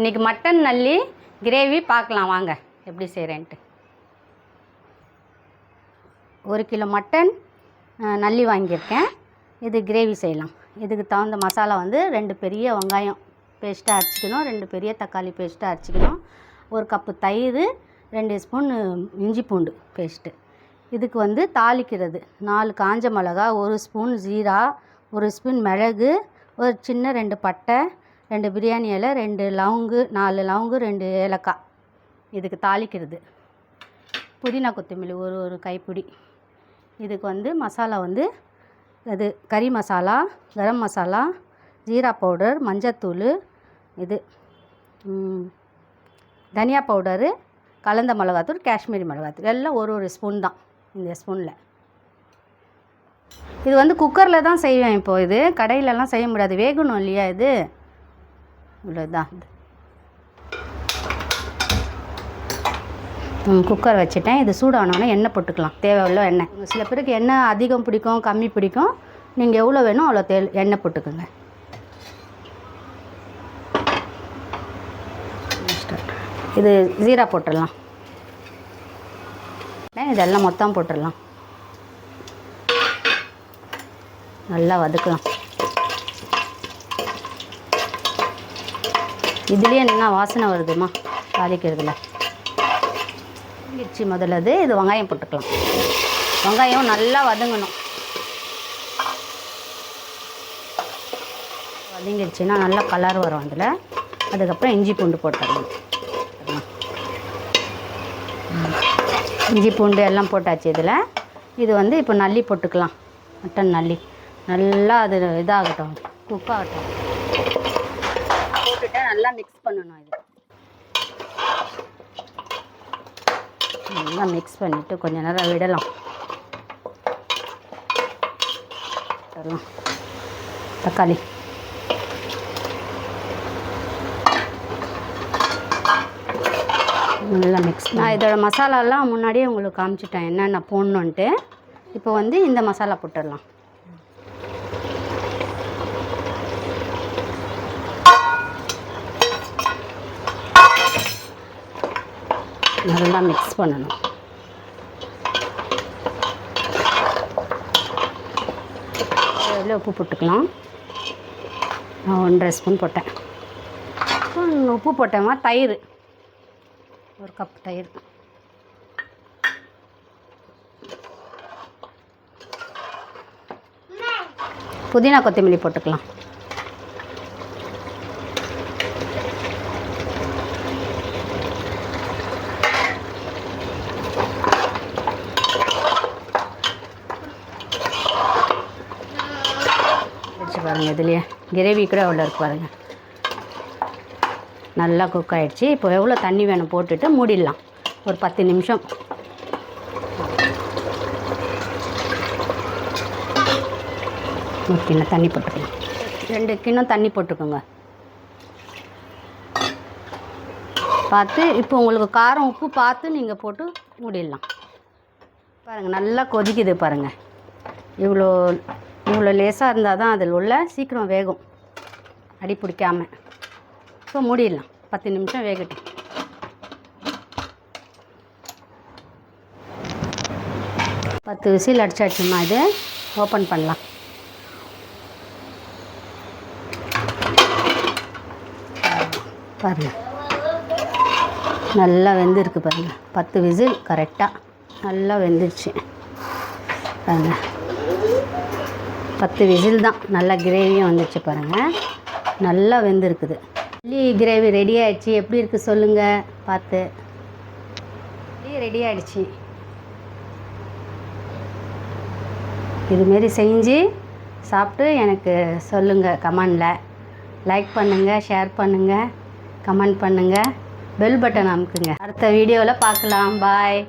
இன்றைக்கி மட்டன் நல்லி கிரேவி பார்க்கலாம் வாங்க. எப்படி செய்கிறேன்ட்டு ஒரு கிலோ மட்டன் நல்லி வாங்கியிருக்கேன். இது கிரேவி செய்யலாம். இதுக்கு தகுந்த மசாலா வந்து ரெண்டு பெரிய வெங்காயம் பேஸ்ட்டாக அரைச்சிக்கணும் ரெண்டு பெரிய தக்காளி பேஸ்ட்டாக அரைச்சிக்கணும். ஒரு கப்பு தயிர் ரெண்டு ஸ்பூன் இஞ்சி பூண்டு பேஸ்ட்டு இதுக்கு வந்து தாளிக்கிறது. நாலு காஞ்ச மிளகா ஒரு ஸ்பூன் ஜீரா ஒரு ஸ்பூன் மிளகு ஒரு சின்ன ரெண்டு பட்டை ரெண்டு பிரியாணி இலை ரெண்டு லவங்கு நாலு லவங்கு ரெண்டு ஏலக்காய். இதுக்கு தாளிக்கிறது. புதினா கொத்தமல்லி ஒரு ஒரு கைப்பிடி. இதுக்கு வந்து மசாலா வந்து அது கறி மசாலா கரம் மசாலா ஜீரா பவுடர் மஞ்சத்தூள் இது தனியா பவுடரு கலந்த மிளகாத்தூள் காஷ்மீரி மிளகாத்தூள். எல்லாம் ஒரு ஒரு ஸ்பூன் தான் இந்த ஸ்பூனில். இது வந்து குக்கரில் தான் செய்வேன் இப்போது இது. கடையிலலாம் செய்ய முடியாது. வேகணும் இல்லையா இது? இவ்வளோதான் இது குக்கர் வச்சுட்டேன். இது சூடானோடனே எண்ணெய் போட்டுக்கலாம். தேவையுள்ள எண்ணெய். சில பேருக்கு எண்ணெய் அதிகம் பிடிக்கும் கம்மி பிடிக்கும். நீங்கள் எவ்வளோ வேணும் அவ்வளோ தே எண்ணெய் போட்டுக்கோங்க. இது ஜீரா போட்டுடலாம். இதெல்லாம் மொத்தம் போட்டுடலாம். நல்லா வதக்கலாம். இதுலேயே என்ன வாசனை வருதுமா தாளிக்கிறதுல. மிர்ச்சி முதல்ல இது இது வெங்காயம் போட்டுக்கலாம். வெங்காயம் நல்லா வதங்கணும். வதங்கிடுச்சுன்னா நல்லா கலர் வரும் அதில். அதுக்கப்புறம் இஞ்சி பூண்டு போட்டுடணும். இஞ்சி பூண்டு எல்லாம் போட்டாச்சு இதில். இது வந்து இப்போ நல்லி போட்டுக்கலாம். மட்டன் நல்லி நல்லா அது இதாகட்டும். குக்காகட்டும் நல்லா மிக்ஸ் பண்ணணும் இது. நல்லா மிக்ஸ் பண்ணிவிட்டு கொஞ்ச நேரம் விடலாம். விடலாம். தக்காளி. நல்லா மிக்ஸ் நான் இதோட மசாலாலாம் முன்னாடியே உங்களுக்கு காமிச்சிட்டேன் என்னென்ன போடணுன்ட்டு. இப்போ வந்து இந்த மசாலா போட்டுடலாம். நல்லா மிக்ஸ் பண்ணணும். அதில் உப்பு போட்டுக்கலாம். நான் ஒன்றரை ஸ்பூன் போட்டேன். உப்பு போட்டேமா தயிர். ஒரு கப் தயிர். புதினா கொத்தமல்லி போட்டுக்கலாம். பாருங்கள் இதுலேயே. கிரேவி கூட எவ்வளோ இருக்கு பாருங்கள் நல்லா குக் ஆகிடுச்சி இப்போ எவ்வளோ தண்ணி வேணும் போட்டுட்டு மூடிடலாம். ஒரு பத்து நிமிஷம். ஒரு கிண்ணம் தண்ணி போட்டுக்கலாம். ரெண்டு கிண்ணம் தண்ணி போட்டுக்கோங்க. பார்த்து இப்போ உங்களுக்கு காரம் உப்பு பார்த்து நீங்கள் போட்டு மூடிடலாம். பாருங்கள் நல்லா கொதிக்குது பாருங்கள் இவ்வளோ இவ்வளோ லேசாக இருந்தால் தான் அதில் உள்ள சீக்கிரம் வேகும். அடி பிடிக்காம. ஸோ மூடிடலாம். பத்து நிமிஷம் வேகட்டும். பத்து விசில் அடிச்சாச்சுமா இது? ஓப்பன் பண்ணலாம். பாருங்கள் நல்லா வெந்திருக்கு பாருங்கள் பத்து விசில் கரெக்டாக நல்லா வெந்துருச்சு. பாருங்கள் பத்து விசில் தான். நல்லா கிரேவியும் வந்துச்சு பாருங்கள் நல்லா வெந்திருக்குது. இட்லி கிரேவி ரெடி ஆயிடுச்சு. எப்படி இருக்குது சொல்லுங்கள் பார்த்து. ரெடி ஆயிடுச்சு. இதுமாரி செஞ்சு சாப்பிட்டு எனக்கு சொல்லுங்கள் கமெண்டில். லைக் பண்ணுங்கள் ஷேர் பண்ணுங்கள் கமெண்ட் பண்ணுங்கள் பெல் பட்டன் அமுக்குங்க. அடுத்த வீடியோவில் பார்க்கலாம். பாய்